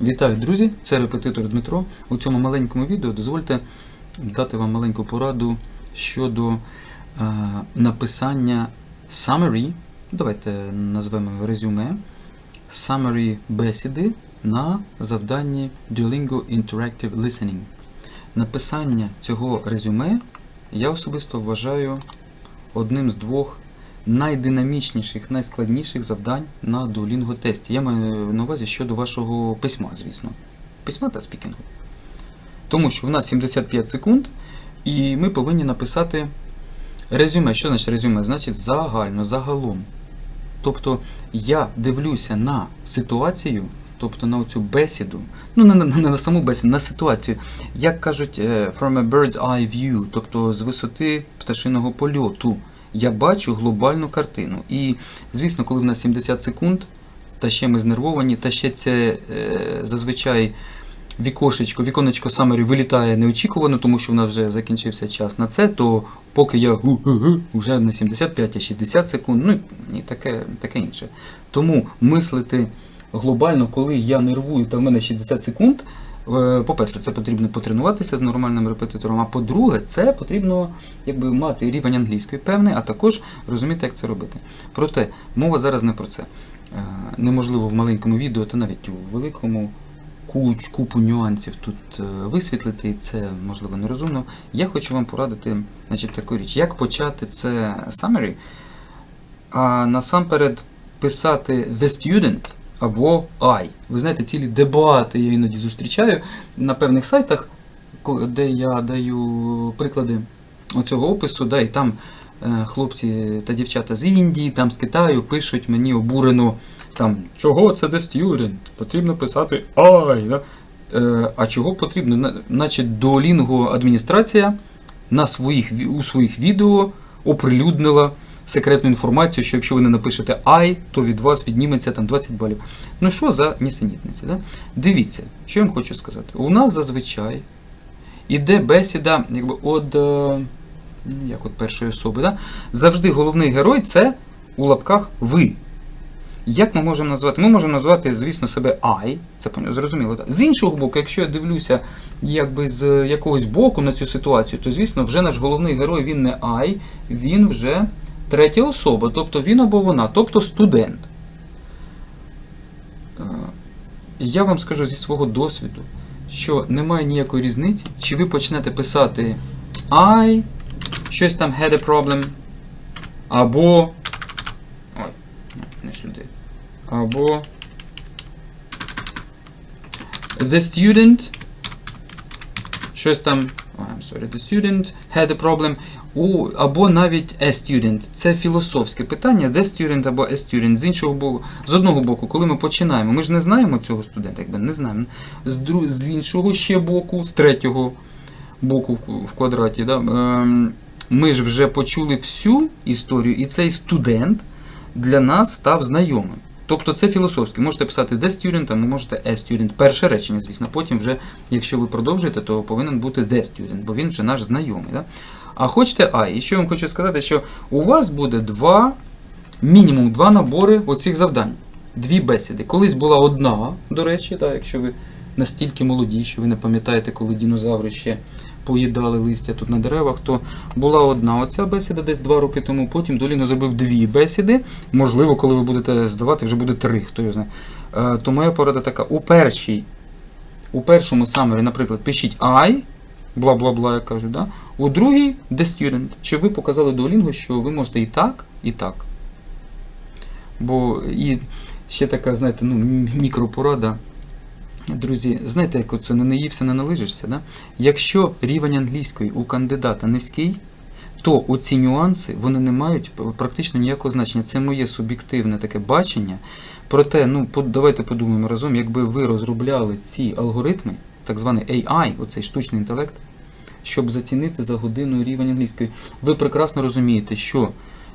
Вітаю, друзі! Це репетитор Дмитро. У цьому маленькому відео дозвольте дати вам маленьку пораду щодо е, написання summary, давайте назвемо його резюме, summary бесіди на завданні Duolingo Interactive Listening. Написання цього резюме я особисто вважаю одним з двох найдинамічніших, найскладніших завдань на Duolingo тесті. Я маю на увазі щодо вашого письма, звісно. Письма та спікінгу. Тому що в нас 75 секунд, і ми повинні написати резюме. Що значить резюме? Значить загально, загалом. Тобто я дивлюся на ситуацію, тобто на цю бесіду, ну не на, не на саму бесіду, на ситуацію, як кажуть, е, from a bird's eye view, тобто з висоти пташиного польоту. Я бачу глобальну картину. І, звісно, коли в нас 70 секунд, та ще ми знервовані, та ще це е, зазвичай вікошечко, віконечко Summary вилітає неочікувано, тому що в нас вже закінчився час на це, то поки я вже на 75 а 60 секунд, ну і таке, таке інше. Тому мислити глобально, коли я нервую, та в мене 60 секунд. Е, По-перше, це потрібно потренуватися з нормальним репетитором. А по-друге, це потрібно якби, мати рівень англійської певний, а також розуміти, як це робити. Проте мова зараз не про це. Е, Неможливо в маленькому відео, та навіть у великому куч, купу нюансів тут е, висвітлити, і це можливо нерозумно. Я хочу вам порадити значить, таку річ, як почати це summary, а насамперед писати The Student або I. Ви знаєте, цілі дебати я іноді зустрічаю на певних сайтах, де я даю приклади оцього опису, да, і там е, хлопці та дівчата з Індії, там з Китаю пишуть мені обурено, там, чого це The Student? Потрібно писати I. Да? Е, а чого потрібно? На- Наче Duolingo адміністрація на своїх, у своїх відео оприлюднила секретну інформацію, що якщо ви не напишете I, то від вас відніметься там 20 балів. Ну що за нісенітниці? Да? Дивіться, що я вам хочу сказати. У нас зазвичай іде бесіда, якби од, е, ну, як от першої особи. Да? Завжди головний герой це у лапках ви. Як ми можемо назвати? Ми можемо назвати, звісно, себе I, це зрозуміло. Так? З іншого боку, якщо я дивлюся якби з якогось боку на цю ситуацію, то звісно, вже наш головний герой він не I, він вже третя особа, тобто він або вона, тобто студент. Е, Я вам скажу зі свого досвіду, що немає ніякої різниці, чи ви почнете писати I, щось там had a problem, або. Ой, не сюди. Або. The student. Щось там. I'm sorry, the student had a problem. У, або навіть a student. Це філософське питання, the student або a student. З іншого боку, з одного боку, коли ми починаємо, ми ж не знаємо цього студента, якби не знаємо. З, дру, з іншого ще боку, з третього боку в, в квадраті, да, ем, ми ж вже почули всю історію, і цей студент для нас став знайомим. Тобто це філософське. Можете писати the student, а ви можете a student. Перше речення, звісно. Потім вже, якщо ви продовжуєте, то повинен бути the student, бо він вже наш знайомий. Да? А хочете I. І що я вам хочу сказати, що у вас буде два, мінімум два набори оцих завдань. Дві бесіди. Колись була одна, до речі, да, якщо ви настільки молоді, що ви не пам'ятаєте, коли динозаври ще поїдали листя тут на деревах, то була одна оця бесіда десь два роки тому. Потім Доліно зробив дві бесіди. Можливо, коли ви будете здавати, вже буде три, хто його знає. Е, То моя порада така: у першій, у першому самері, наприклад, пишіть I, бла-бла-бла, я кажу, да? у другій The Student, щоб ви показали Duolingo, що ви можете і так, і так. Бо і ще така, знаєте, ну, мікропорада. Друзі, знаєте, як це не наївся, не налижишся, да? Якщо рівень англійської у кандидата низький, то оці нюанси вони не мають практично ніякого значення. Це моє суб'єктивне таке бачення. Проте, ну, давайте подумаємо разом, якби ви розробляли ці алгоритми, так званий AI, оцей штучний інтелект, щоб зацінити за годину рівень англійської, ви прекрасно розумієте, що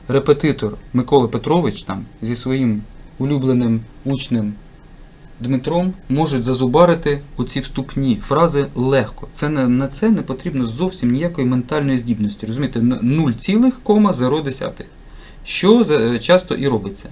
репетитор Микола Петрович там зі своїм улюбленим учнем Дмитром можуть зазубарити оці вступні фрази легко. Це на це не потрібно зовсім ніякої ментальної здібності. Розумієте, Н- 0,0. Що часто і робиться.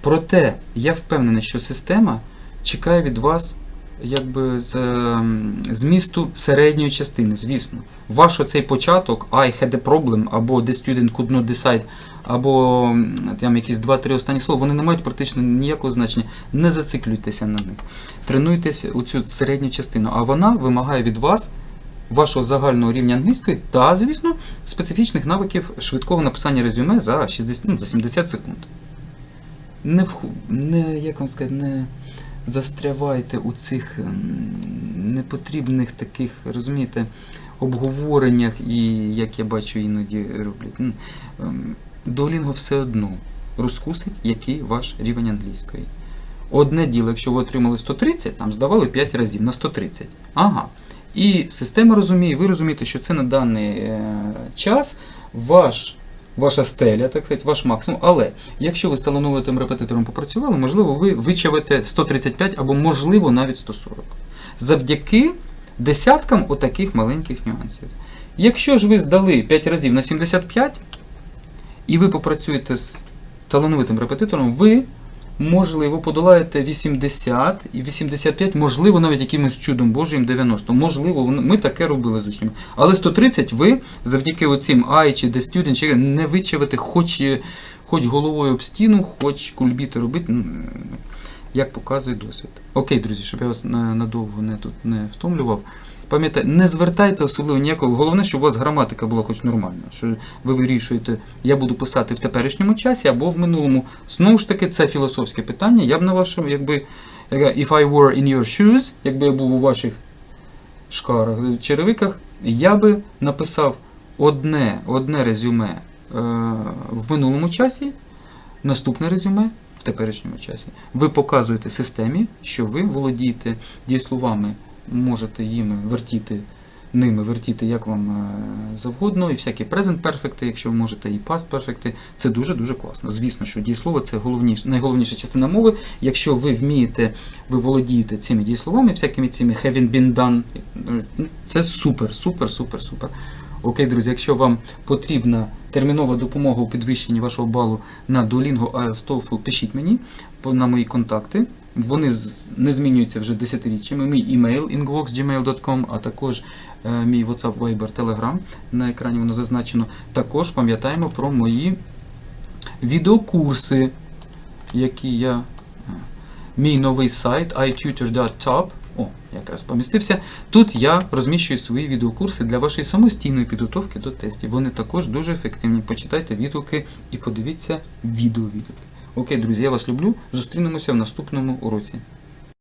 Проте я впевнений, що система чекає від вас якби з ем, змісту середньої частини, звісно. Ваш оцей початок I had a problem, або The student could not decide, або там якісь два-три останні слова, вони не мають практично ніякого значення. Не зациклюйтеся на них. Тренуйтеся у цю середню частину, а вона вимагає від вас вашого загального рівня англійської та, звісно, специфічних навиків швидкого написання резюме за 60, ну, за 70 секунд. Не, вху- не, як вам сказати, не застрявайте у цих ем, непотрібних таких, розумієте, обговореннях і, як я бачу, іноді роблять. Ну, ем, все одно розкусить, який ваш рівень англійської. Одне діло, якщо ви отримали 130, там здавали 5 разів на 130. Ага. І система розуміє, ви розумієте, що це на даний е, час ваш, ваша стеля, так сказати, ваш максимум. Але якщо ви з талановитим репетитором попрацювали, можливо, ви вичавите 135 або, можливо, навіть 140. Завдяки десяткам отаких маленьких нюансів. Якщо ж ви здали 5 разів на 75, і ви попрацюєте з талановитим репетитором, ви, можливо, подолаєте 80 і 85, можливо, навіть якимось чудом Божим 90. Можливо, ми таке робили з учнями. Але 130 ви завдяки оцим I чи The Student чи не вичавите хоч, е, хоч головою об стіну, хоч кульбіти робити. Як показує досвід. Окей, друзі, щоб я вас надовго не тут не втомлював. Пам'ятайте, не звертайте особливо ніякого. Головне, щоб у вас граматика була хоч нормальна. Що ви вирішуєте, я буду писати в теперішньому часі або в минулому. Знову ж таки, це філософське питання. Я б на вашому, якби if I were in your shoes, якби я був у ваших шкарах, черевиках, я би написав одне, одне резюме е, в минулому часі, наступне резюме теперішньому часі. Ви показуєте системі, що ви володієте дієсловами, можете їми вертіти, ними вертіти як вам е, завгодно, і всякі present perfect, якщо ви можете, і past perfect. Це дуже-дуже класно. Звісно, що дієслово це головніш, найголовніша частина мови. Якщо ви вмієте, ви володієте цими дієсловами, всякими цими having been done, це супер, супер, супер, супер. Окей, друзі, якщо вам потрібна термінова допомога у підвищенні вашого балу на Duolingo IELTS TOEFL, пишіть мені на мої контакти. Вони не змінюються вже десятиріччями. Мій імейл ingvox.gmail.com, а також е, мій WhatsApp, Viber, Telegram. На екрані воно зазначено. Також пам'ятаємо про мої відеокурси, які я. е, Мій новий сайт itutor.top. О, якраз помістився. Тут я розміщую свої відеокурси для вашої самостійної підготовки до тестів. Вони також дуже ефективні. Почитайте відгуки і подивіться відеовідгуки. Окей, друзі, я вас люблю. Зустрінемося в наступному уроці.